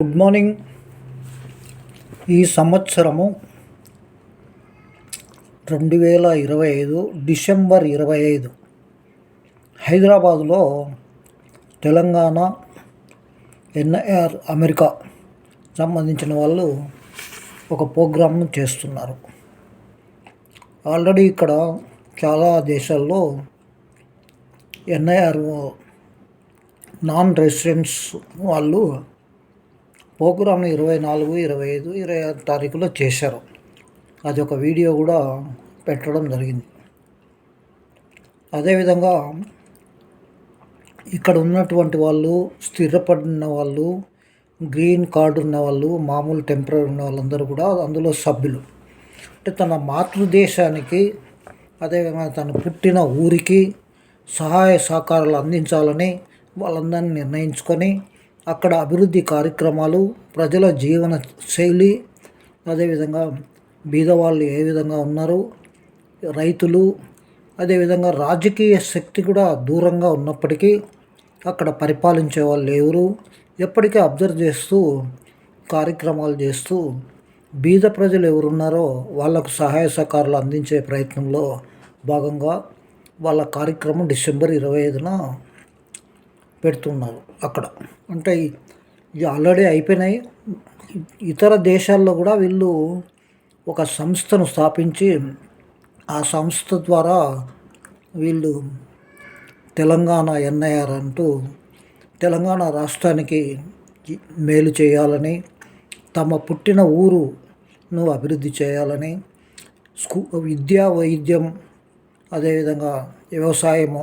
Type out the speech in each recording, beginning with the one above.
Good morning. ఈ సంవత్సరము రెండు వేల ఇరవై ఐదు డిసెంబర్ ఇరవై ఐదు హైదరాబాదులో తెలంగాణ ఎన్ఐఆర్ అమెరికా సంబంధించిన వాళ్ళు ఒక ప్రోగ్రామ్ను చేస్తున్నారు. ఆల్రెడీ ఇక్కడ చాలా దేశాల్లో ఎన్ఐఆర్ నాన్ రెసిడెంట్స్ వాళ్ళు ప్రోగ్రామ్ని ఇరవై నాలుగు ఇరవై ఐదు ఇరవై ఆరు తారీఖులో చేశారు. అది ఒక వీడియో కూడా పెట్టడం జరిగింది. అదేవిధంగా ఇక్కడ ఉన్నటువంటి వాళ్ళు స్థిరపడిన వాళ్ళు గ్రీన్ కార్డు ఉన్న వాళ్ళు మామూలు టెంపరీ ఉన్న వాళ్ళందరూ కూడా అందులో సభ్యులు. అంటే తన మాతృదేశానికి అదేవిధంగా తను పుట్టిన ఊరికి సహాయ సహకారాలు అందించాలని వాళ్ళందరినీ నిర్ణయించుకొని అక్కడ అభివృద్ధి కార్యక్రమాలు ప్రజల జీవన శైలి అదేవిధంగా బీదవాళ్ళు ఏ విధంగా ఉన్నారు రైతులు అదేవిధంగా రాజకీయ శక్తి కూడా దూరంగా ఉన్నప్పటికీ అక్కడ పరిపాలించే వాళ్ళు ఎవరు ఎప్పటికీ అబ్జర్వ్ చేస్తూ కార్యక్రమాలు చేస్తూ బీద ప్రజలు ఎవరున్నారో వాళ్ళకు సహాయ సహకారాలు అందించే ప్రయత్నంలో భాగంగా వాళ్ళ కార్యక్రమం డిసెంబర్ ఇరవై ఐదున పెడుతున్నారు అక్కడ. అంటే ఇవి ఆల్రెడీ అయిపోయినాయి. ఇతర దేశాల్లో కూడా వీళ్ళు ఒక సంస్థను స్థాపించి ఆ సంస్థ ద్వారా వీళ్ళు తెలంగాణ ఎన్ఐఆర్ అంటూ తెలంగాణ రాష్ట్రానికి మేలు చేయాలని తమ పుట్టిన ఊరును అభివృద్ధి చేయాలని స్కూ విద్యా వైద్యం అదేవిధంగా వ్యవసాయము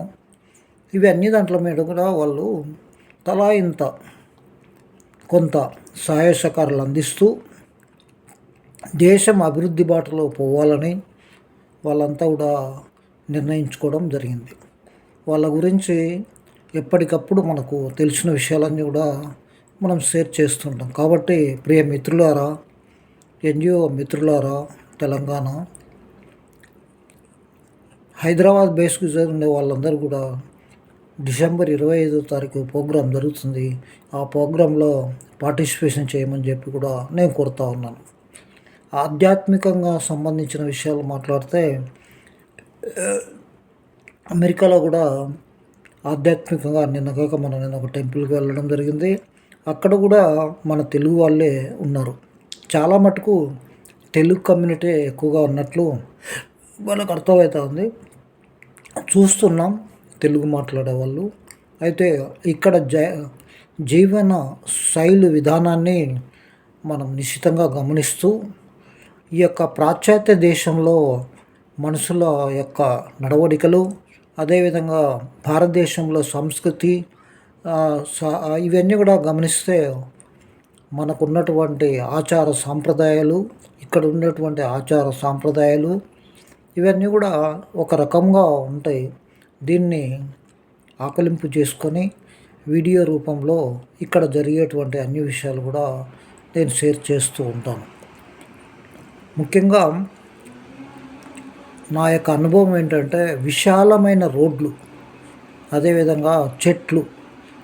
ఇవన్నీ దాంట్లో మీద కూడా వాళ్ళు తలా ఇంత కొంత సహాయ సహకారాలు అందిస్తూ దేశం అభివృద్ధి బాటలో పోవాలని వాళ్ళంతా కూడా నిర్ణయించుకోవడం జరిగింది. వాళ్ళ గురించి ఎప్పటికప్పుడు మనకు తెలిసిన విషయాలన్నీ కూడా మనం షేర్ చేస్తుంటాం. కాబట్టి ప్రియ మిత్రులారా ఎన్జిఓ మిత్రులారా తెలంగాణ హైదరాబాద్ బేస్కి ఉండే వాళ్ళందరూ కూడా డిసెంబర్ ఇరవై ఐదో తారీఖు ప్రోగ్రాం జరుగుతుంది. ఆ ప్రోగ్రాంలో పార్టిసిపేషన్ చేయమని చెప్పి కూడా నేను కోరుతా ఉన్నాను. ఆధ్యాత్మికంగా సంబంధించిన విషయాలు మాట్లాడితే అమెరికాలో కూడా ఆధ్యాత్మికంగా నిన్నగాక మనం నేను ఒక టెంపుల్కి వెళ్ళడం జరిగింది. అక్కడ కూడా మన తెలుగు వాళ్ళే ఉన్నారు. చాలా మటుకు తెలుగు కమ్యూనిటీ ఎక్కువగా ఉన్నట్లు వాళ్ళకు అర్థమవుతుంది. చూస్తున్నాం. తెలుగు మాట్లాడే వాళ్ళు అయితే ఇక్కడ జ జీవన శైలి విధానాన్ని మనం నిశ్చితంగా గమనిస్తూ ఈ యొక్క పాశ్చాత్య దేశంలో మనుషుల యొక్క నడవడికలు అదేవిధంగా భారతదేశంలో సంస్కృతి ఇవన్నీ కూడా గమనిస్తే మనకు ఉన్నటువంటి ఆచార సాంప్రదాయాలు ఇక్కడ ఉన్నటువంటి ఆచార సాంప్రదాయాలు ఇవన్నీ కూడా ఒక రకంగా ఉంటాయి. దీన్ని ఆకలింపు చేసుకొని వీడియో రూపంలో ఇక్కడ జరిగేటువంటి అన్ని విషయాలు కూడా నేను షేర్ చేస్తూ ఉంటాను. ముఖ్యంగా నా యొక్క అనుభవం ఏంటంటే విశాలమైన రోడ్లు అదేవిధంగా చెట్లు.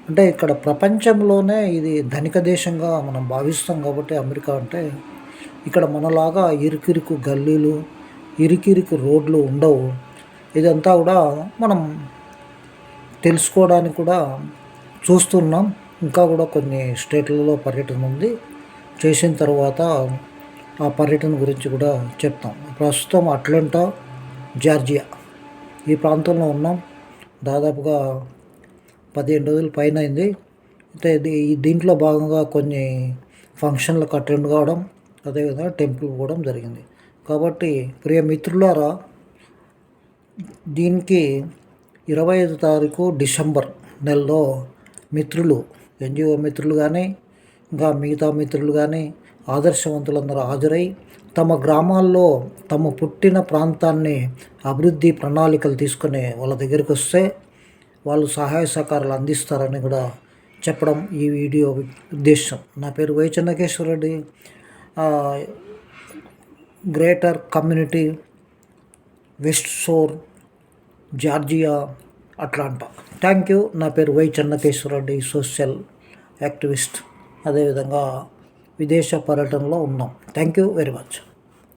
అంటే ఇక్కడ ప్రపంచంలోనే ఇది ధనిక దేశంగా మనం భావిస్తాం కాబట్టి అమెరికా అంటే ఇక్కడ మనలాగా ఇరుకిరుకు గల్లీలు ఇరుకిరుకు రోడ్లు ఉండవు. ఇదంతా కూడా మనం తెలుసుకోవడానికి కూడా చూస్తున్నాం. ఇంకా కూడా కొన్ని స్టేట్లలో పర్యటన ఉంది. చేసిన తర్వాత ఆ పర్యటన గురించి కూడా చెప్తాం. ప్రస్తుతం అట్లాంటా జార్జియా. ఈ ప్రాంతంలో ఉన్నాం. దాదాపుగా పదిహేను రోజుల పైన అయింది. అయితే దీంట్లో భాగంగా కొన్ని ఫంక్షన్లకు అటెండ్ కావడం అదేవిధంగా టెంపుల్ పోవడం జరిగింది. కాబట్టి ప్రియ మిత్రులారా దీనికి ఇరవై ఐదు తారీఖు డిసెంబర్ నెలలో మిత్రులు ఎన్జిఓ మిత్రులు కానీ ఇంకా మిగతా మిత్రులు కానీ ఆదర్శవంతులందరూ హాజరై తమ గ్రామాల్లో తమ పుట్టిన ప్రాంతాన్ని అభివృద్ధి ప్రణాళికలు తీసుకుని వాళ్ళ దగ్గరికి వస్తే వాళ్ళు సహాయ సహకారాలు అందిస్తారని కూడా చెప్పడం ఈ వీడియో ఉద్దేశం. నా పేరు Y Chennakeshwara Reddy. Greater community west shore Georgia Atlanta. Thank you. నా పేరు Y Chennakeshwara Reddy social activist. అదేవిధంగా విదేశ పర్యటనలో ఉన్నాం. Thank you very much.